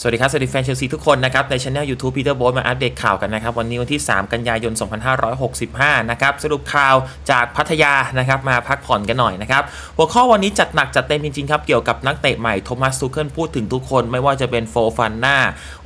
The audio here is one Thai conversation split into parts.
สวัสดีครับ สวัสดีแฟนเชลซีทุกคนนะครับ ในช anel YouTube Peter b o มาอัปเดตข่าวกันนะครับ วันนี้วันที่ 3 กันยายน 2565 นะครับ สรุปข่าวจากพัทยานะครับ มาพักผ่อนกันหน่อยนะครับ หัวข้อวันนี้จัดหนักจัดเต็มจริงๆครับ เกี่ยวกับนักเตะใหม่โทมัสซูเคิลพูดถึงทุกคน ไม่ว่าจะเป็นโฟฟันนา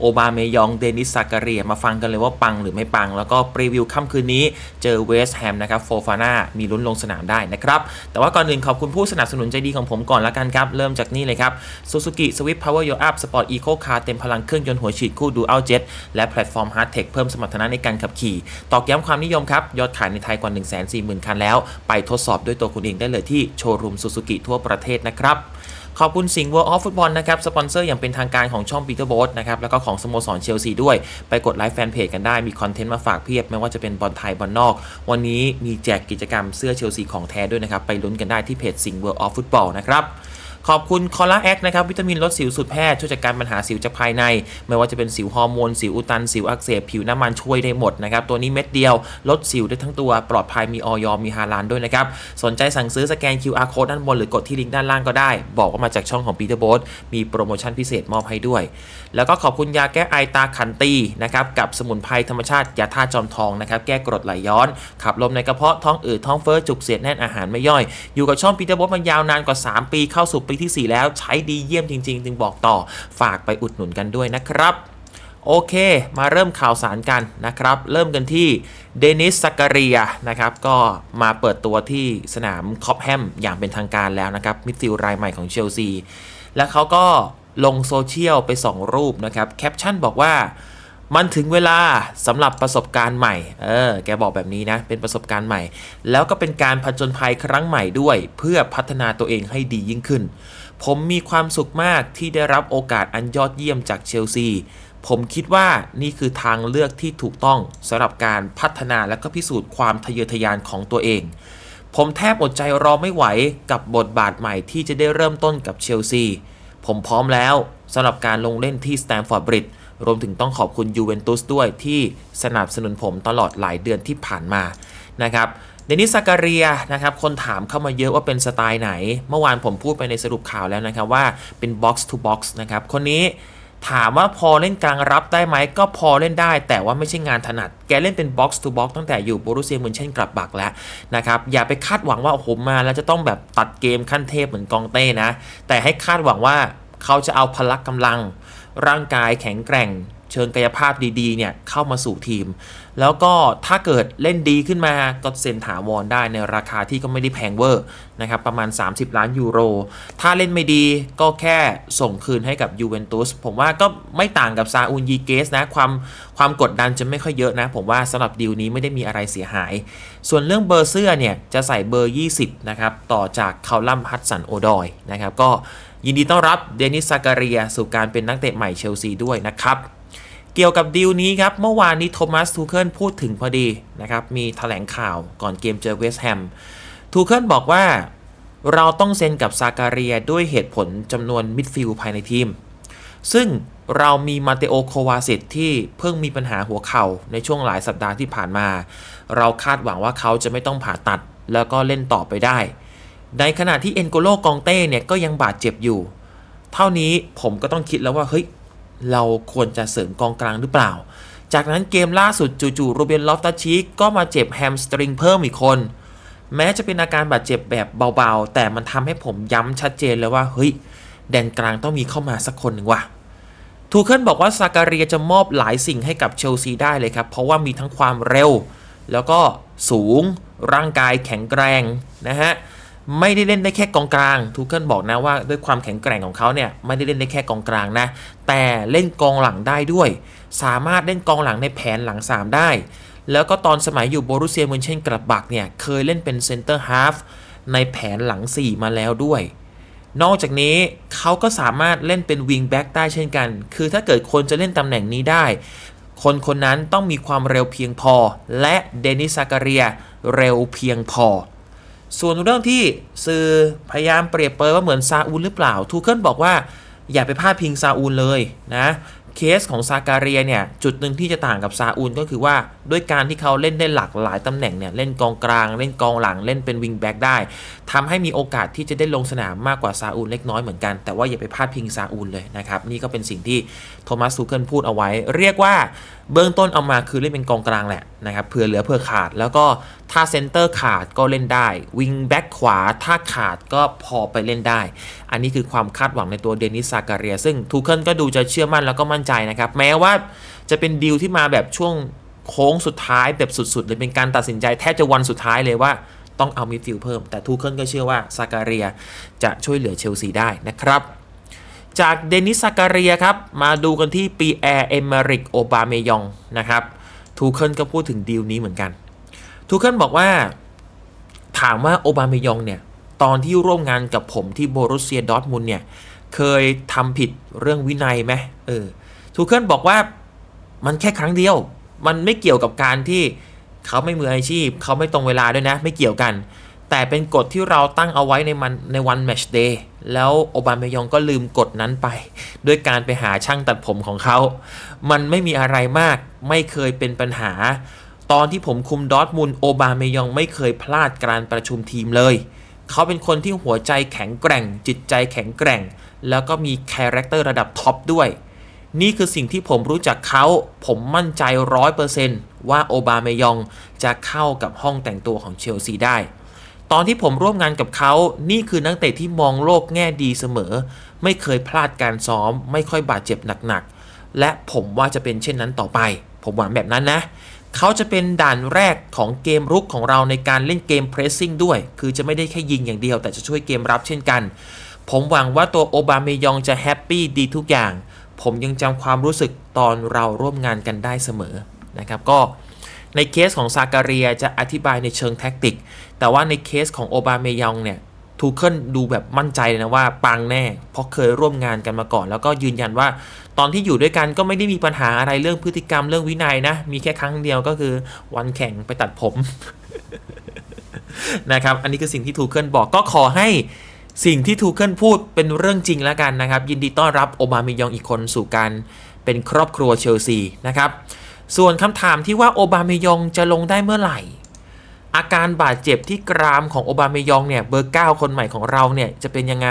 โอบาเมยองเดนิสซากาเรีย มาฟังกันเลยว่าปังหรือไม่ปัง แล้วก็ปรีวิวค่ำคืนนี้เจอเวสต์แฮมนะครับโฟฟาน่ามีลุ้นลงสนามได้นะครับแต่ว่าก่อนอื่นขอบคุณผู้สนับสนุนใจดีของผมก่อนละกันครับเริ่มจากนี่เลยครับ Suzuki Swift Power Your Up Sport Eco Car เต็เต็มพลังเครื่องยนต์หัวฉีดคู่ Dual Jet และแพลตฟอร์ม Hard Tech เพิ่มสมรรถนะในการขับขี่ ตอกย้ำความนิยมครับ ยอดขายในไทยกว่า 140,000 คันแล้ว ไปทดสอบด้วยตัวคุณเองได้เลยที่โชว์รูม Suzuki ทั่วประเทศนะครับขอบคุณสิงห์ World of Football นะครับ สปอนเซอร์อย่างเป็นทางการของช่อง Peter b o นะครับ แล้วก็ของสโมสรเชลซีด้วย ไปกดไลค์แฟนเพจกันได้ มีคอนเทนต์มาฝากเพียบ ไม่ว่าจะเป็นบอลไทยบอลนอก วันนี้มีแจกกิจกรรมเสื้อเชลซีของแท้ด้วยนะครับ ไปลุ้นกันได้ที่เพจสิงห์ World of Football นะครับ ขอบคุณคอล่าแอคนะครับวิตามินลดสิวสุดแพทย์ช่วยจัดการปัญหาสิวจากภายใน ไม่ว่าจะเป็นสิวฮอร์โมนสิวอุดตันสิวอักเสบผิวน้ำมันช่วยได้หมดนะครับตัวนี้เม็ดเดียวลดสิวได้ทั้งตัวปลอดภัยมีออยมีฮาลานด้วยนะครับสนใจสั่งซื้อสแกน QR code ด้านบนหรือกดที่ลิงก์ด้านล่างก็ได้ บอกว่ามาจากช่องของ Peter b o มีโปรโมชั่นพิเศษมอบให้ด้วย แล้วก็ขอบคุณยาแก้ไอตาขันตีนะครับกับสมุนไพรธรรมชาติยาทาตุจอมทองนะครับแก้กรดไหลย้อน ขับลมในกระเพาะท้องอืดท้องเฟ้อจุกเสียดแน่นอาหารไม่ย่อย อยู่กับช่องปีเตอร์บอสมายาวนานกว่า 3 ปีเข้าสู่ปีที่ 4 แล้วใช้ดีเยี่ยมจริง ๆ จึงบอกต่อฝากไปอุดหนุนกันด้วยนะครับโอเค มาเริ่มข่าวสารกันนะครับ เริ่มกันที่เดนิสซักการียนะครับ ก็มาเปิดตัวที่สนามคอปแฮมอย่างเป็นทางการแล้วนะครับ มิดฟิลด์รายใหม่ของเชลซี และเขาก็ลงโซเชียลไป 2 รูปนะครับ แคปชั่นบอกว่า มันถึงเวลาสำหรับประสบการณ์ใหม่ เออ แกบอกแบบนี้นะ เป็นประสบการณ์ใหม่ แล้วก็เป็นการผจญภัยครั้งใหม่ด้วย เพื่อพัฒนาตัวเองให้ดียิ่งขึ้น ผมมีความสุขมากที่ได้รับโอกาสอันยอดเยี่ยมจากเชลซี ผมคิดว่านี่คือทางเลือกที่ถูกต้องสำหรับการพัฒนาและก็พิสูจน์ความทะเยอทะยานของตัวเองผมแทบอดใจรอไม่ไหวกับบทบาทใหม่ที่จะได้เริ่มต้นกับเชลซี ผมพร้อมแล้วสำหรับการลงเล่นที่สแตมฟอร์ดบริดจ์ รวมถึงต้องขอบคุณยูเวนตุสด้วยที่สนับสนุนผมตลอดหลายเดือนที่ผ่านมานะครับเดนิสซาการียนะครับ คนถามเข้ามาเยอะว่าเป็นสไตล์ไหน เมื่อวานผมพูดไปในสรุปข่าวแล้วนะครับว่าเป็น box to box นะครับ คนนี้ถามว่าพอเล่นกลางรับได้ไหม ก็พอเล่นได้ แต่ว่าไม่ใช่งานถนัด แกเล่นเป็น box to box ตั้งแต่อยู่โบรุเซียมุนเช่นกลับบักแล้วนะครับ อย่าไปคาดหวังว่าโอ้โหมาแล้วจะต้องแบบตัดเกมขั้นเทพเหมือนกองเต้นะ แต่ให้คาดหวังว่าเขาจะเอาพละกำลัง ร่างกายแข็งแกร่ง เชิงกายภาพดีๆเนี่ยเข้ามาสู่ทีม แล้วก็ถ้าเกิดเล่นดีขึ้นมาก็เซ็นถาวรได้ในราคาที่ก็ไม่ได้แพงเวอร์นะครับประมาณ 30 ล้านยูโร ถ้าเล่นไม่ดีก็แค่ส่งคืนให้กับยูเวนตุสผมว่าก็ไม่ต่างกับซาอูนยีเกสนะความความกดดันจะไม่ค่อยเยอะนะ ผมว่าสำหรับดีลนี้ไม่ได้มีอะไรเสียหาย ส่วนเรื่องเบอร์เสื้อเนี่ยจะใส่เบอร์ 20 นะครับ ต่อจากคาลัมฮัตสันโอดอยนะครับก็ ยินดีต้อนรับเดนิสซาการียสู่การเป็นนักเตะใหม่เชลซีด้วยนะครับ เกี่ยวกับดีลนี้ครับ เมื่อวานนี้โทมัสทูเคิลพูดถึงพอดีนะครับ มีแถลงข่าวก่อนเกมเจอเวสต์แฮมทูเคิลบอกว่าเราต้องเซ็นกับซาการียด้วยเหตุผลจำนวนมิดฟิลด์ภายในทีม ซึ่งเรามีมาเตโอโควาซิตที่เพิ่งมีปัญหาหัวเข่าในช่วงหลายสัปดาห์ที่ผ่านมา เราคาดหวังว่าเขาจะไม่ต้องผ่าตัด แล้วก็เล่นต่อไปได้ ในขณะที่เอ็นโกโลกองเต้เนี่ยก็ยังบาดเจ็บอยู่ เท่านี้ผมก็ต้องคิดแล้วว่าเฮ้ยเราควรจะเสริมกองกลางหรือเปล่า จากนั้นเกมล่าสุดจู่ๆโรเบียนลอฟตัชชีกก็มาเจ็บแฮมสตริงเพิ่มอีกคน แม้จะเป็นอาการบาดเจ็บแบบเบาๆ แต่มันทำให้ผมย้ำชัดเจนเลยว่าเฮ้ยแดนกลางต้องมีเข้ามาสักคนหนึ่งว่ะทูเคิลบอกว่าซาการียจะมอบหลายสิ่งให้กับเชลซีได้เลยครับ เพราะว่ามีทั้งความเร็ว แล้วก็สูงร่างกายแข็งแกร่งนะฮะ ไม่ได้เล่นได้แค่กองกลางทูเคิลบอกนะว่าด้วยความแข็งแกร่งของเขาเนี่ยไม่ได้เล่นได้แค่กองกลางนะ แต่เล่นกองหลังได้ด้วย สามารถเล่นกองหลังในแผนหลัง 3 ได้ แล้วก็ตอนสมัยอยู่โบรุเซียมุนเช่นกระบักเนี่ยเคยเล่นเป็นเซนเตอร์ฮาฟในแผนหลัง 4 มาแล้วด้วย นอกจากนี้เขาก็สามารถเล่นเป็นวิงแบ็กได้เช่นกัน คือถ้าเกิดคนจะเล่นตำแหน่งนี้ได้ คนคนนั้นต้องมีความเร็วเพียงพอ และเดนิสซาการียเร็วเพียงพอ ส่วนเรื่องที่สื่อพยายามเปรียบเปรยว่าเหมือนซาอูลหรือเปล่าทูเคิลบอกว่าอย่าไปพาดพิงซาอูลเลยนะเคสของซาการียเนี่ยจุดหนึ่งที่จะต่างกับซาอูลก็คือว่าด้วยการที่เขาเล่นได้หลากหลายตำแหน่งเนี่ยเล่นกองกลาง เล่นกองหลังเล่นเป็นวิงแบ็กได้ ทำให้มีโอกาสที่จะได้ลงสนามมากกว่าซาอูลเล็กน้อยเหมือนกัน แต่ว่าอย่าไปพลาดพิงซาอูลเลยนะครับ นี่ก็เป็นสิ่งที่โทมัสซูเคิลพูดเอาไว้ เรียกว่าเบื้องต้นเอามาคือเล่นเป็นกองกลางแหละนะครับเผื่อเหลือเผื่อขาด แล้วก็ถ้าเซนเตอร์ขาดก็เล่นได้ วิงแบ็กขวาถ้าขาดก็พอไปเล่นได้ อันนี้คือความคาดหวังในตัวเดนิสซากาเรีย ซึ่งทูเคิลก็ดูจะเชื่อมั่นแล้วก็มั่นใจนะครับ แม้ว่าจะเป็นดีลที่มาแบบช่วงโค้งสุดท้ายแบบสุดๆเลยเป็นการตัดสินใจแทบจะวันสุดท้ายเลยว่า ต้องเอามิดฟิลด์เพิ่ม แต่ทูเคิลก็เชื่อว่าซาการียจะช่วยเหลือเชลซีได้นะครับจากเดนิสซาการียครับ มาดูกันที่ปีแอร์เอมริกโอบาเมยองนะครับทูเคิลก็พูดถึงดีลนี้เหมือนกันทูเคิลบอกว่า ถามว่าโอบาเมยองเนี่ย ตอนที่ร่วมงานกับผมที่โบรุสเซียดอร์ทมุนเนี่ย เคยทำผิดเรื่องวินัยไหมเออทูเคิลบอกว่ามันแค่ครั้งเดียว มันไม่เกี่ยวกับการที่ เขาไม่มืออาชีพ เขาไม่ตรงเวลาด้วยนะ ไม่เกี่ยวกัน แต่เป็นกฎที่เราตั้งเอาไว้ในมันในวันแมชเดย์แล้วโอบาเมยองก็ลืมกฎนั้นไป ด้วยการไปหาช่างตัดผมของเขา มันไม่มีอะไรมาก ไม่เคยเป็นปัญหา ตอนที่ผมคุมดอทมุนโอบาเมยองไม่เคยพลาดการประชุมทีมเลย เขาเป็นคนที่หัวใจแข็งแกร่ง จิตใจแข็งแกร่ง แล้วก็มีคาแรคเตอร์ระดับท็อปด้วย นี่คือสิ่งที่ผมรู้จักเขา ผมมั่นใจร้อยเปอร์เซนต์ว่าโอบาเมยองจะเข้ากับห้องแต่งตัวของเชลซีได้ ตอนที่ผมร่วมงานกับเขา นี่คือนักเตะที่มองโลกแง่ดีเสมอ ไม่เคยพลาดการซ้อม ไม่ค่อยบาดเจ็บหนักๆ และผมว่าจะเป็นเช่นนั้นต่อไป ผมหวังแบบนั้นนะ เขาจะเป็นด่านแรกของเกมรุกของเราในการเล่นเกมเพรสซิ่งด้วย คือจะไม่ได้แค่ยิงอย่างเดียว แต่จะช่วยเกมรับเช่นกัน ผมหวังว่าตัวโอบาเมยองจะแฮปปี้ดีทุกอย่าง ผมยังจำความรู้สึกตอนเราร่วมงานกันได้เสมอนะครับก็ในเคสของซาการียจะอธิบายในเชิงแท็กติก แต่ว่าในเคสของโอบาเมยองเนี่ยทูเคิลดูแบบมั่นใจเลยนะว่าปังแน่ เพราะเคยร่วมงานกันมาก่อน แล้วก็ยืนยันว่าตอนที่อยู่ด้วยกันก็ไม่ได้มีปัญหาอะไรเรื่องพฤติกรรมเรื่องวินัยนะ มีแค่ครั้งเดียวก็คือวันแข่งไปตัดผมนะครับ อันนี้คือสิ่งที่ทูเคิลบอกก็ขอให้ สิ่งที่ทูเคิลพูดเป็นเรื่องจริงแล้วกันนะครับ ยินดีต้อนรับโอบาเมยองอีกคนสู่การเป็นครอบครัวเชลซีนะครับ ส่วนคำถามที่ว่าโอบาเมยองจะลงได้เมื่อไหร่ อาการบาดเจ็บที่กรามของโอบาเมยองเนี่ยเบอร์ 9 คนใหม่ของเราเนี่ยจะเป็นยังไง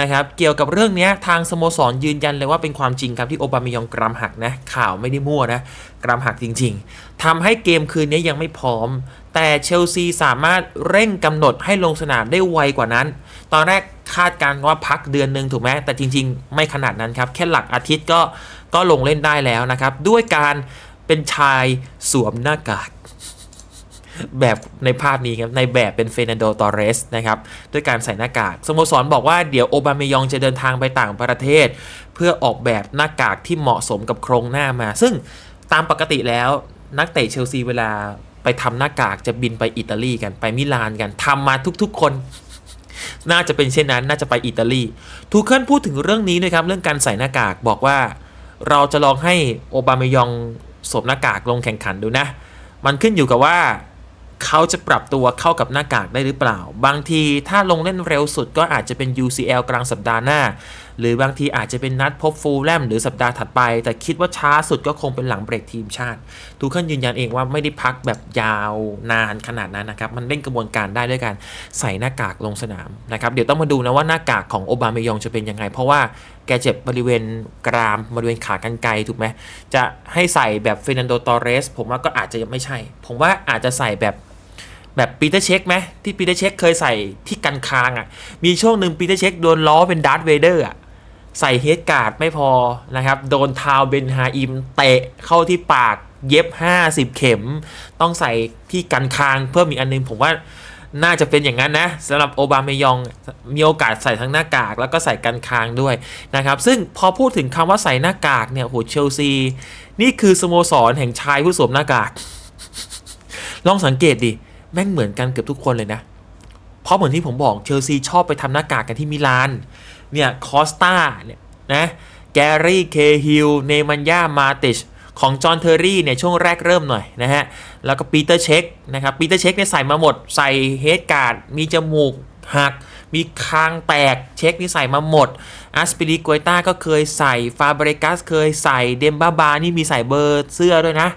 นะครับเกี่ยวกับเรื่องนี้ทางสโมสรยืนยันเลยว่าเป็นความจริงครับที่โอบาเมยองกรามหักนะข่าวไม่ได้มั่วนะกรามหักจริง ๆทำให้เกมคืนนี้ยังไม่พร้อม แต่เชลซีสามารถเร่งกำหนดให้ลงสนามได้ไวกว่านั้น ตอนแรกคาดการณ์ว่าพักเดือนหนึ่งถูกไหมแต่จริง ๆ ไม่ขนาดนั้นครับ แค่หลักอาทิตย์ก็ก็ลงเล่นได้แล้วนะครับ ด้วยการเป็นชายสวมหน้ากากแบบในภาพนี้ครับ ในแบบเป็นเฟรนันโดตอเรสนะครับ ด้วยการใส่หน้ากากสโมสรบอกว่าเดี๋ยวโอบามยองจะเดินทางไปต่างประเทศ เพื่อออกแบบหน้ากากที่เหมาะสมกับโครงหน้ามา ซึ่งตามปกติแล้วนักเตะเชลซีเวลาไปทำหน้ากากจะบินไปอิตาลีกันไปมิลานกันทำมาทุกๆคน น่าจะเป็นเช่นนั้นน่าจะไปอิตาลีทูเคิลพูดถึงเรื่องนี้ด้วยครับเรื่องการใส่หน้ากากบอกว่า เราจะลองให้โอบามายองสวมหน้ากากลงแข่งขันดูนะ มันขึ้นอยู่กับว่าเขาจะปรับตัวเข้ากับหน้ากากได้หรือเปล่า บางทีถ้าลงเล่นเร็วสุดก็อาจจะเป็น UCL กลางสัปดาห์หน้าหรือบางทีอาจจะเป็นนัดพบฟูลแลมหรือสัปดาห์ถัดไป แต่คิดว่าช้าสุดก็คงเป็นหลังเบรกทีมชาติทูเคิลยืนยันเองว่าไม่ได้พักแบบยาวนานขนาดนั้นนะครับ มันเร่งกระบวนการได้ด้วยการใส่หน้ากากลงสนามนะครับ เดี๋ยวต้องมาดูนะว่าหน้ากากของโอบาเมยองจะเป็นยังไง เพราะว่าแกเจ็บบริเวณกรามบริเวณขากรรไกรถูกไหมจะให้ใส่แบบเฟรนันโดตอเรสผมว่าก็อาจจะยังไม่ใช่ ผมว่าอาจจะใส่แบบแบบปีเตอร์เช็คไหมที่ปีเตอร์เช็คเคยใส่ที่กันคางอะ่ะมีช่วงหนึ่งปีเตอร์เช็คโดนล้อเป็นดาร์ธเวเดอร์อะ ใส่เฮดการ์ดไม่พอนะครับ โดนทาวเบนฮาอิมเตะเข้าที่ปากเย็บ 50 เข็ม ต้องใส่ที่กันคางเพิ่มอีกอันนึง ผมว่าน่าจะเป็นอย่างนั้นนะสำหรับโอบาเมยองมีโอกาสใส่ทั้งหน้ากาก แล้วก็ใส่กันคางด้วยนะครับ ซึ่งพอพูดถึงคำว่าใส่หน้ากากเนี่ยโหเชลซี นี่คือสโมสรแห่งชายผู้สวมหน้ากาก ลองสังเกตดิ แม่งเหมือนกันเกือบทุกคนเลยนะ เพราะเหมือนที่ผมบอกเชลซีชอบไปทำหน้ากากกันที่มิลาน เนี่ยคอสตาเนี่ยนะแกรี่เคฮิลเนมันยามาติชของจอห์นเทอร์รี่เนี่ยช่วงแรกเริ่มหน่อยนะฮะ แล้วก็ปีเตอร์เช็คนะครับปีเตอร์เช็คเนี่ยใส่มาหมด ใส่เฮดการ์ดมีจมูกหัก มีคางแตกเช็คนี่ใส่มาหมดอาสปิริกวยต้าก็เคยใส่ฟาเบรกัสเคยใส่เดมบ้าบานี่มีใส่เบอร์เสื้อด้วยนะ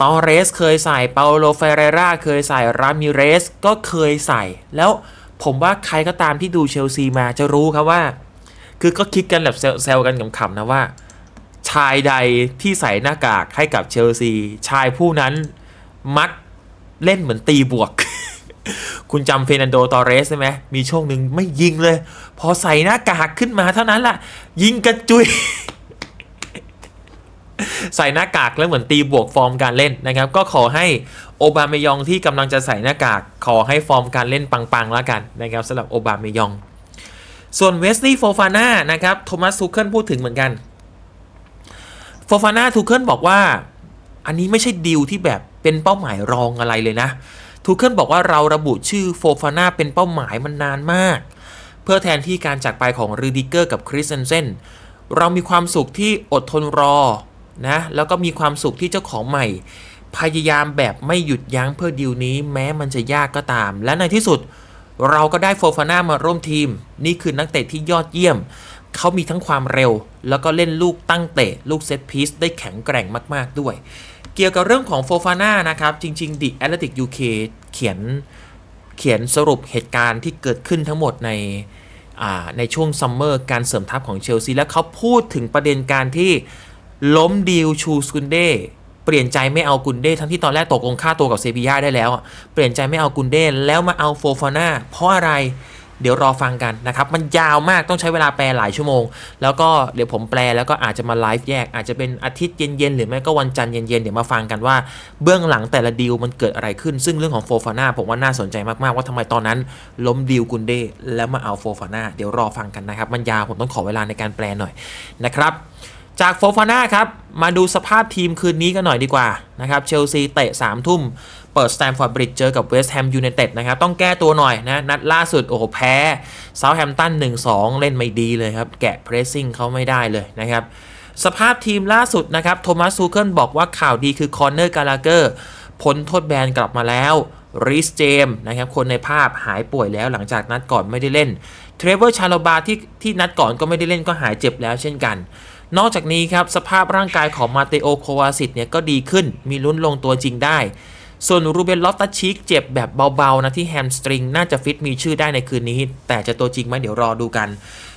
ตอเรสเคยใส่เปาโลเฟเรราเคยใส่รามิเรสก็เคยใส่แล้ว ผมว่าใครก็ตามที่ดูเชลซีมาจะรู้ครับว่า คือก็คิดกันแบบแซวกันขำๆนะว่า ชายใดที่ใส่หน้ากากให้กับเชลซี ชายผู้นั้นมักเล่นเหมือนตีบวก คุณจำเฟนันโดตอเรสใช่ไหมมีช่วงหนึ่งไม่ยิงเลย พอใส่หน้ากากขึ้นมาเท่านั้นล่ะ ยิงกระจุย ใส่หน้ากากแล้วเหมือนตีบวกฟอร์มการเล่นนะครับ ก็ขอให้โอบาเมยองที่กำลังจะใส่หน้ากาก ขอให้ฟอร์มการเล่นปังๆแล้วกันนะครับสำหรับโอบาเมยอง ส่วนเวสลีย์โฟฟาน่านะครับโทมัสทูเคิลพูดถึงเหมือนกันโฟฟาน่าทูเคิลบอกว่า อันนี้ไม่ใช่ดีลที่แบบเป็นเป้าหมายรองอะไรเลยนะทูเคิลบอกว่าเราระบุชื่อโฟฟาน่าเป็นเป้าหมายมันนานมาก เพื่อแทนที่การจากไปของรีดิเกอร์กับคริสเซนเซนเรามีความสุขที่อดทนรอ นะแล้วก็มีความสุขที่เจ้าของใหม่ พยายามแบบไม่หยุดยั้งเพื่อดีลนี้ แม้มันจะยากก็ตาม และในที่สุดเราก็ได้โฟฟาน่ามาร่วมทีม นี่คือนักเตะที่ยอดเยี่ยม เขามีทั้งความเร็ว แล้วก็เล่นลูกตั้งเตะ ลูกเซตพีซได้แข็งแกร่งมาก ๆ ด้วย เกี่ยวกับเรื่องของโฟฟาน่านะครับ จริงๆ The Athletic UK เขียนเขียนสรุปเหตุการณ์ที่เกิดขึ้นทั้งหมดในในช่วงซัมเมอร์การเสริมทัพของเชลซี แล้วเขาพูดถึงประเด็นการที่ ล้มดีลชูสกุนเดเปลี่ยนใจไม่เอากุนเด้ทั้งที่ตอนแรกตกลงค่าตัวกับเซบีย่าได้แล้วเปลี่ยนใจไม่เอากุนเด้แล้วมาเอาโฟฟาน่าเพราะอะไรเดี๋ยวรอฟังกันนะครับ มันยาวมากต้องใช้เวลาแปลหลายชั่วโมง แล้วก็เดี๋ยวผมแปลแล้วก็อาจจะมาไลฟ์แยก อาจจะเป็นอาทิตย์เย็นๆ หรือไม่ก็วันจันทร์เย็นๆ เดี๋ยวมาฟังกันว่าเบื้องหลังแต่ละดีลมันเกิดอะไรขึ้น ซึ่งเรื่องของโฟฟาน่าผมว่าน่าสนใจมากๆ ว่าทำไมตอนนั้น ล้มดีลกุนเดแล้วมาเอาโฟฟาน่าเดี๋ยวรอฟังกันนะครับ มันยาวผมต้องขอเวลาในการแปลหน่อยนะครับ จากโฟฟาน่าครับ มาดูสภาพทีมคืนนี้กันหน่อยดีกว่านะครับเชลซีเตะ3ทุ่ม เปิดสแตมฟอร์ดบริดจ์เจอกับเวสต์แฮมยูไนเต็ดนะครับ ต้องแก้ตัวหน่อยนะ นัดล่าสุด โอ้โห แพ้เซาท์แฮมป์ตัน 1-2 เล่นไม่ดีเลยครับ แกะเพรสซิ่งเขาไม่ได้เลยนะครับ สภาพทีมล่าสุดนะครับโทมัสซูเคิลบอกว่าข่าวดีคือคอนเนอร์กาลาเกอร์พ้นโทษแบนกลับมาแล้วริสเจมนะครับคนในภาพหายป่วยแล้วหลังจากนัดก่อนไม่ได้เล่นเทรเวอร์ชาโลบาที่ที่นัดก่อนก็ไม่ได้เล่นก็หายเจ็บแล้วเช่นกัน นอกจากนี้ครับสภาพร่างกายของมาเตโอโควาซิตเนี่ยก็ดีขึ้น มีลุ้นลงตัวจริงได้ ส่วนรูเบนลอฟตัชิกเจ็บแบบเบาๆนะที่แฮมสตริงน่าจะฟิตมีชื่อได้ในคืนนี้ แต่จะตัวจริงไหมเดี๋ยวรอดูกัน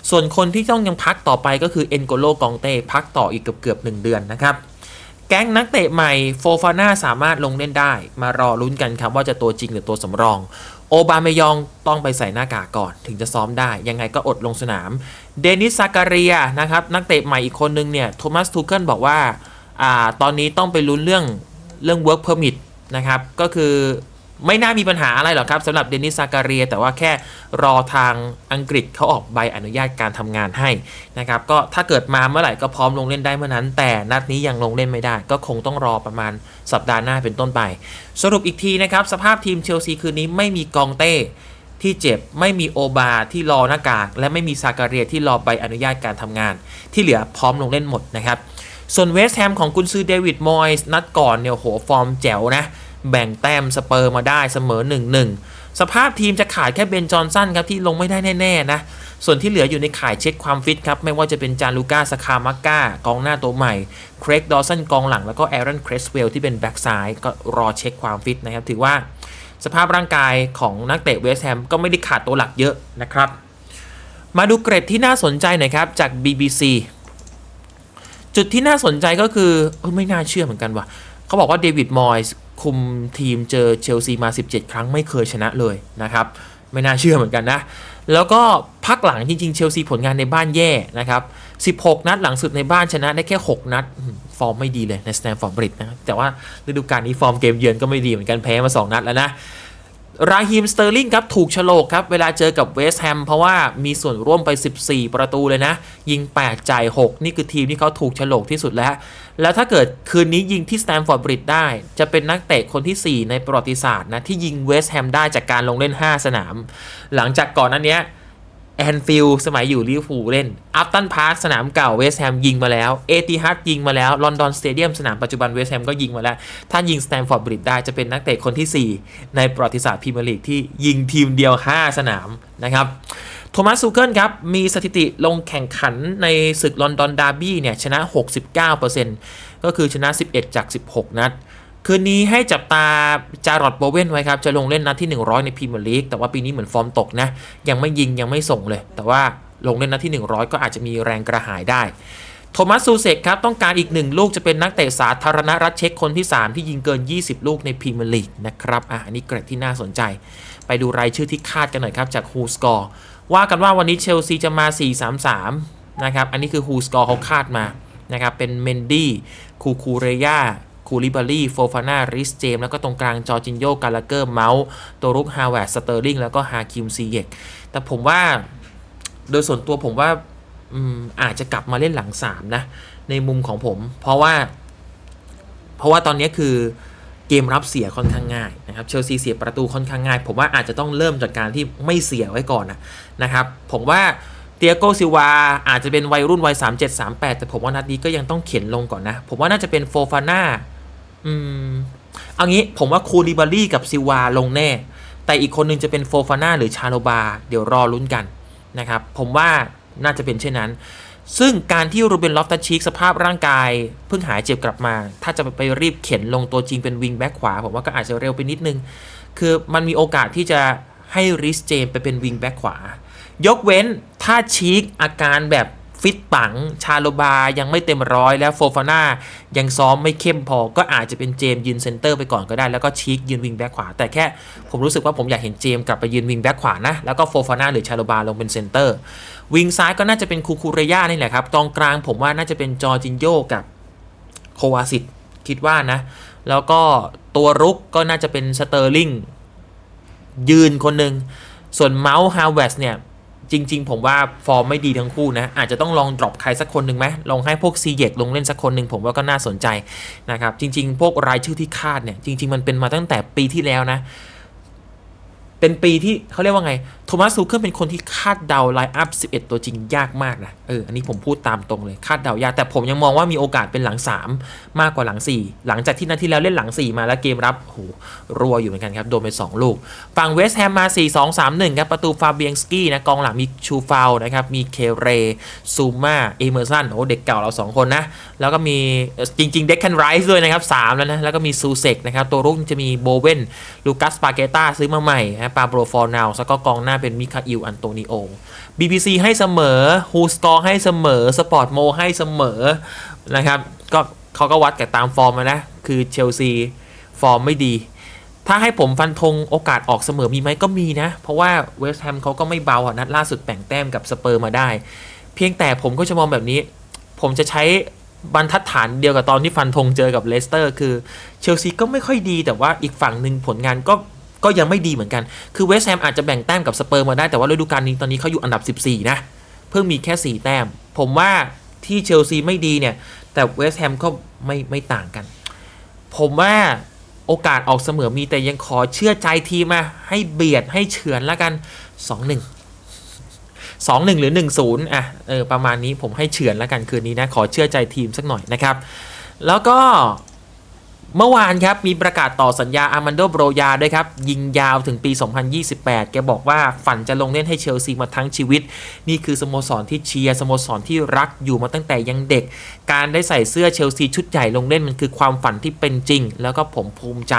ส่วนคนที่ต้องยังพักต่อไปก็คือเอ็นโกโลกองเต้พักต่ออีกเกือบๆหนึ่งเดือนนะครับแก๊งนักเตะใหม่โฟฟาน่าสามารถลงเล่นได้ มารอลุ้นกันครับว่าจะตัวจริงหรือตัวสำรอง โอบาเมยองต้องไปใส่หน้ากากก่อนถึงจะซ้อมได้ ยังไงก็อดลงสนาม เดนิสซาการียนะครับนักเตะใหม่อีกคนนึงเนี่ยโทมัสทูเคิลบอกว่าอ่า ตอนนี้ต้องไปลุ้นเรื่องเรื่อง work permit นะครับ ก็คือ ไม่น่ามีปัญหาอะไรหรอกครับสำหรับเดนิสซาการียแต่ว่าแค่รอทางอังกฤษเขาออกใบอนุญาตการทำงานให้นะครับก็ถ้าเกิดมาเมื่อไหร่ก็พร้อมลงเล่นได้เมื่อนั้น แต่นัดนี้ยังลงเล่นไม่ได้ ก็คงต้องรอประมาณสัปดาห์หน้าเป็นต้นไป สรุปอีกทีนะครับสภาพทีมเชลซีคืนนี้ไม่มีกองเต้ที่เจ็บไม่มีโอบาที่รอหน้ากาก และไม่มีซาการเรียที่รอใบอนุญาตการทำงาน ที่เหลือพร้อมลงเล่นหมดนะครับ ส่วนเวสต์แฮมของกุนซือเดวิดมอยส์นัดก่อนเนี่ยโหฟอร์มแจ๋วนะ แบ่งแต้มสเปอร์มาได้เสมอ 1-1 สภาพทีมจะขาดแค่เบนจอนสันครับที่ลงไม่ได้แน่ๆนะ ส่วนที่เหลืออยู่ในข่ายเช็คความฟิตครับ ไม่ว่าจะเป็นจาลูก้าสคามักกากองหน้าตัวใหม่เครกดอสันกองหลังแล้วก็แอรอนครสเวลที่เป็นแบ็กซ้ายก็รอเช็คความฟิตนะครับถือว่าสภาพร่างกายของนักเตะเวสต์แฮมก็ไม่ได้ขาดตัวหลักเยอะนะครับ มาดูเกรดที่น่าสนใจหน่อยครับจาก BBC จุดที่น่าสนใจก็คือเออไม่น่าเชื่อเหมือนกันว่ะเขาบอกว่าเดวิดมอยส์ คุมทีมเจอเชลซีมา 17 ครั้งไม่เคยชนะเลยนะครับ ไม่น่าเชื่อเหมือนกันนะ แล้วก็พักหลังจริงๆ เชลซีผลงานในบ้านแย่นะครับ 16 นัดหลังสุดในบ้านชนะได้แค่ 6 นัด ฟอร์มไม่ดีเลยในสแตนฟอร์ดบริดนะแต่ว่าฤดูกาลนี้ฟอร์มเกมเยือนก็ไม่ดีเหมือนกันแพ้มา 2 นัดแล้วนะ ราฮิมสเตอร์ลิงครับถูกฉลกครับเวลาเจอกับเวสต์แฮมเพราะว่ามีส่วนร่วมไป 14 ประตูเลยนะ ยิง 8 จ่าย 6 นี่คือทีมที่เขาถูกฉลกที่สุดแล้ว แล้วถ้าเกิดคืนนี้ยิงที่สแตมฟอร์ดบริดจ์ได้ จะเป็นนักเตะคนที่ 4 ในประวัติศาสตร์นะที่ยิงเวสต์แฮมได้จากการลงเล่น 5 สนาม หลังจากก่อนนั้นเนี้ย แอนฟิลสมัยอยู่ลิเวอร์พูลเล่น อัพตันพาร์คสนามเก่าเวสต์แฮมยิงมาแล้ว เอติฮัดยิงมาแล้ว ลอนดอนสเตเดียมสนามปัจจุบันเวสต์แฮมก็ยิงมาแล้วถ้ายิงสแตมฟอร์ดบริดได้จะเป็นนักเตะคนที่ 4 ในประวัติศาสตร์พรีเมียร์ลีกที่ยิงทีมเดียว 5 สนามนะครับ โทมัสซูเคิลครับ มีสถิติลงแข่งขันในศึกลอนดอนดาร์บี้เนี่ยชนะ 69%ก็คือชนะ 11 จาก 16 นัด คืนนี้ให้จับตาจารอดโบเวนไว้ครับ จะลงเล่นนัดที่ 100 ในพรีเมียร์ลีกแต่ว่าปีนี้เหมือนฟอร์มตกนะ ยังไม่ยิงยังไม่ส่งเลย แต่ว่าลงเล่นนัดที่ 100 ก็อาจจะมีแรงกระหายได้ โทมัสซูเซกครับ ต้องการอีกหนึ่งลูกจะเป็นนักเตะสาธารณรัฐเช็กคนที่ 3 ที่ยิงเกิน 20 ลูกในพรีเมียร์ลีกนะครับอะอันนี้เกรดที่น่าสนใจ ไปดูรายชื่อที่คาดกันหน่อยครับจากฮูสกอร์ว่ากันว่าวันนี้เชลซีจะมา 4-3-3 นะครับอันนี้คือฮูสกอร์เขาคาดมานะครับเป็นเมนดี้คูคูเรยา คูลิบารีโฟฟาน่าริสเจมแล้วก็ตรงกลางจอจินโยกาลาเกอร์เมาส์ตัวรุกฮาวเวร์ดสเตอร์ลิงแล้วก็ฮาคิมซีเยกแต่ผมว่าโดยส่วนตัวผมว่าอืมอาจจะกลับมาเล่นหลัง3นะ ในมุมของผม เพราะว่า เพราะว่าตอนนี้คือเกมรับเสียค่อนข้างง่ายนะครับเชลซีเสียประตูค่อนข้างง่าย ผมว่าอาจจะต้องเริ่มจากการที่ไม่เสียไว้ก่อนนะนะครับ ผมว่าเตียโกซิวาอาจจะเป็นวัยรุ่นวัย 37 38 แต่ผมว่านัดนี้ก็ยังต้องเข็นลงก่อนนะ ผมว่าน่าจะเป็นโฟฟาน่า อืมเอางี้ผมว่าคูลิบารี่กับซิวาลงแน่ แต่อีกคนนึงจะเป็นโฟฟาน่าหรือชาโลบา เดี๋ยวรอลุ้นกันนะครับ ผมว่าน่าจะเป็นเช่นนั้น ซึ่งการที่รูเบนลอฟตัชชิกสภาพร่างกาย เพิ่งหายเจ็บกลับมา ถ้าจะไปรีบเข็นลงตัวจริงเป็นวิงแบ็คขวา ผมว่าก็อาจจะเร็วไปนิดนึง คือมันมีโอกาสที่จะให้ริสเจมไปเป็นวิงแบ็คขวา ยกเว้นถ้าชีกอาการแบบ ฟิตปัง ชาโลบายังไม่เต็มร้อยแล้วโฟฟาน่ายังซ้อมไม่เข้มพอ ก็อาจจะเป็นเจมยืนเซนเตอร์ไปก่อนก็ได้ แล้วก็ชีกยืนวิงแบ็คขวา แต่แค่ผมรู้สึกว่าผมอยากเห็นเจมกลับไปยืนวิงแบ็คขวานะ แล้วก็โฟฟาน่าหรือชาโลบาลงเป็นเซนเตอร์ วิงซ้ายก็น่าจะเป็นคูคูเรย่านี่แหละครับตรงกลางผมว่าน่าจะเป็นจอจินโยกับโควาสิตคิดว่านะ แล้วก็ตัวรุกก็น่าจะเป็นสเตอร์ลิงยืนคนหนึ่งส่วนเมาส์ฮาวเวสเนี่ย จริง ๆ ผมว่าฟอร์มไม่ดีทั้งคู่นะ อาจจะต้องลองดรอปใครสักคนหนึ่งไหมลองให้พวกซีเยกลงเล่นสักคนหนึ่งผมว่าก็น่าสนใจนะครับ จริง ๆ พวกรายชื่อที่คาดเนี่ย จริง ๆ มันเป็นมาตั้งแต่ปีที่แล้วนะ เป็นปีที่เขาเรียกว่าไงโทมัสซูเคิลเป็นคนที่คาดเดาไลน์อัพ 11 ตัวจริงยากมากนะเอออันนี้ผมพูดตามตรงเลยคาดเดายากแต่ผมยังมองว่ามีโอกาสเป็นหลัง 3 มากกว่าหลัง 4 หลังจากที่นัดที่แล้วเล่นหลัง 4 มาแล้วเกมรับโหรัวอยู่เหมือนกันครับ โดนไป 2 ลูก ฝั่งเวสต์แฮมมา 4 2 3 1 ครับ ประตูฟาเบียงสกี้นะกองหลังมีชูฟาวนะครับ มีเคเร ซูมาเอเมอร์สันโอ้เด็กเก่าเรา 2 คนนะ แล้วก็มีจริงๆเด็กแคนไรส์ด้วยนะครับ3แล้วนะแล้วก็มีซูเซกนะครับตัวรุกจะมีโบเวนลูกัสปาเกต้าซื้อมาใหม่นะปาโบรฟอร์นาวแล้วก็กองหน้าเป็นมิคาอิลอันโตนิโอ BBC ให้เสมอฮูสกอร์ให้เสมอสปอร์ตโมให้เสมอนะครับก็เขาก็วัดกับตามฟอร์มนะ คือเชลซีฟอร์มไม่ดี ถ้าให้ผมฟันธงโอกาสออกเสมอมีไหมก็มีนะ เพราะว่าเวสต์แฮมเขาก็ไม่เบาอะนัดล่าสุดแบ่งแต้มกับสเปอร์มาได้ เพียงแต่ผมก็จะมองแบบนี้ ผมจะใช้บรรทัดฐานเดียวกับตอนที่ฟันธงเจอกับเลสเตอร์ คือเชลซีก็ไม่ค่อยดีแต่ว่าอีกฝั่งหนึ่งผลงานก็ ก็ยังไม่ดีเหมือนกัน คือเวสต์แฮมอาจจะแบ่งแต้มกับสเปอร์มาได้ แต่ว่าฤดูกาลนี้ตอนนี้เขาอยู่อันดับ 14 นะ เพิ่งมีแค่ 4 แต้ม ผมว่าที่เชลซีไม่ดีเนี่ย แต่เวสต์แฮมก็ไม่ไม่ต่างกัน ผมว่าโอกาสออกเสมอมีแต่ยังขอเชื่อใจทีมาให้เบียดให้เฉือนแล้วกัน 2-1 2-1 หรือ 1-0 อะ เออ ประมาณนี้ผมให้เฉือนแล้วกันคืนนี้นะ ขอเชื่อใจทีมสักหน่อยนะครับ แล้วก็ เมื่อวานครับมีประกาศต่อสัญญาอามันโดโบรยาด้วยครับ ยิงยาวถึงปี 2028 แกบอกว่าฝันจะลงเล่นให้เชลซีมาทั้งชีวิต นี่คือสโมสรที่เชียร์สโมสรที่รักอยู่มาตั้งแต่ยังเด็ก การได้ใส่เสื้อเชลซีชุดใหญ่ลงเล่นมันคือความฝันที่เป็นจริง แล้วก็ผมภูมิใจ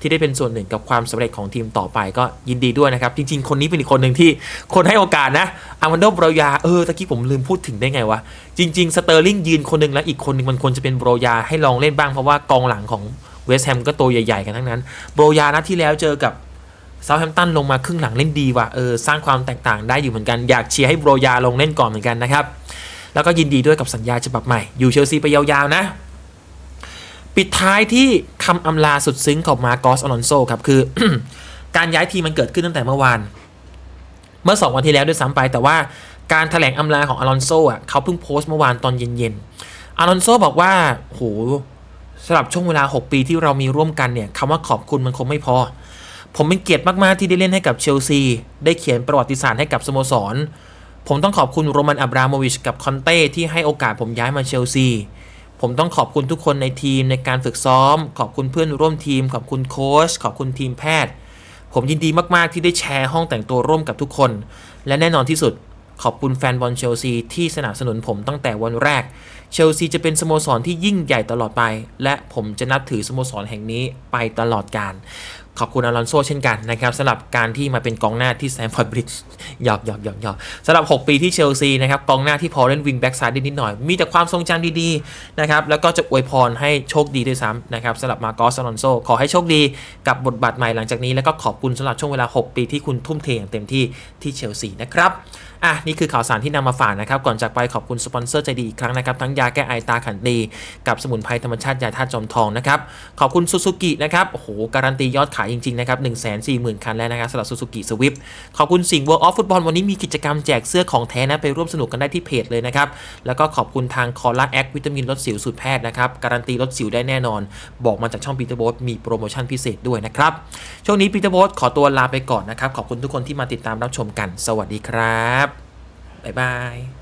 ที่ได้เป็นส่วนหนึ่งกับความสำเร็จของทีมต่อไปก็ยินดีด้วยนะครับ จริงๆ คนนี้เป็นอีกคนหนึ่งที่คนให้โอกาสนะ อามันโดโบรยาเออตะกี้ผมลืมพูดถึงได้ไงวะ จริง ๆ สเตอร์ลิงยืนคนหนึ่งแล้วอีกคนหนึ่งมันควรจะเป็นโบรยาให้ลองเล่นบ้างเพราะว่ากองหลังของเวสต์แฮมก็ตัวใหญ่ ๆ กันทั้งนั้นโบรยานัดที่แล้วเจอกับเซาท์แฮมป์ตันลงมาครึ่งหลังเล่นดีว่ะเออสร้างความแตกต่างได้อยู่เหมือนกันอยากเชียร์ให้โบรยาลงเล่นก่อนเหมือนกันนะครับแล้วก็ยินดีด้วยกับสัญญาฉบับใหม่ อยู่เชลซีไปยาวๆนะ ปิดท้ายที่คำอำลาสุดซึ้งของมาโกอสอลอนโซครับคือ การย้ายทีมมันเกิดขึ้นตั้งแต่เมื่อวาน เมื่อ 2 วันที่แล้วด้วยซ้ำไป แต่ว่าการแถลงอำลาของอลอนโซอะเขาเพิ่งโพสต์เมื่อวานตอนเย็นๆอลอนโซบอกว่าโหสำหรับช่วงเวลา 6 ปีที่เรามีร่วมกันเนี่ยคำว่าขอบคุณมันคงไม่พอ ผมเป็นเกียรติมากๆที่ได้เล่นให้กับเชลซี ได้เขียนประวัติศาสตร์ให้กับสโมสร ผมต้องขอบคุณโรมันอับราโมวิชกับคอนเต้ที่ให้โอกาสผมย้ายมาเชลซีผมต้องขอบคุณทุกคนในทีมในการฝึกซ้อม ขอบคุณเพื่อนร่วมทีม ขอบคุณโค้ชขอบคุณทีมแพทย์ ผมยินดีมากๆที่ได้แชร์ห้องแต่งตัวร่วมกับทุกคน และแน่นอนที่สุด ขอบคุณแฟนบอลเชลซีที่สนับสนุนผมตั้งแต่วันแรก เชลซีจะเป็นสโมสรที่ยิ่งใหญ่ตลอดไป และผมจะนับถือสโมสรแห่งนี้ไปตลอดกาลขอบคุณอลอนโซเช่นกันนะครับสำหรับการที่มาเป็นกองหน้าที่แซมฟอร์ดบริดจ์หยอกหยอกหยอกหยอกสำหรับ 6 ปีที่เชลซีนะครับกองหน้าที่พอเล่นวิงแบ็กซ้ายได้นิดหน่อย มีแต่ความทรงจำดีๆนะครับแล้วก็จะอวยพรให้โชคดีด้วยซ้ำนะครับสำหรับมาโกสอลอนโซขอให้โชคดีกับบทบาทใหม่หลังจากนี้ แล้วก็ขอบคุณสำหรับช่วงเวลา 6 ปีที่คุณทุ่มเทอย่างเต็มที่ที่เชลซีนะครับ อะนี่คือข่าวสารที่นำมาฝากนะครับ ก่อนจากไปขอบคุณสปอนเซอร์ใจดีอีกครั้งนะครับ ทั้งยาแก้ไอตาขันดี กับสมุนไพรธรรมชาติยาธาตุจอมทองนะครับ ขอบคุณซูซูกินะครับ โอ้โห การันตียอดขายจริง ๆ นะครับ1 4 0 0 0 0คันแล้วนะครับสำหรับซูซูกิสวิฟขอบคุณสิ่ง World of Football วันนี้มีกิจกรรมแจกเสื้อของแท้นะไปร่วมสนุกกันได้ที่เพจเลยนะครับแล้วก็ขอบคุณทางคอล่าแอควิตามินลดสิวสูตรแพทย์นะครับการันตีลดสิวได้แน่นอน บอกมาจากช่องปีเตอร์โบสมีโปรโมชั่นพิเศษด้วยนะครับช่วงนี้ปีเตอร์โบสขอตัวลาไปก่อนนะครับขอบคุณทุกคนที่มาติดตามรับชมกัน สวัสดีครับ บ๊ายบาย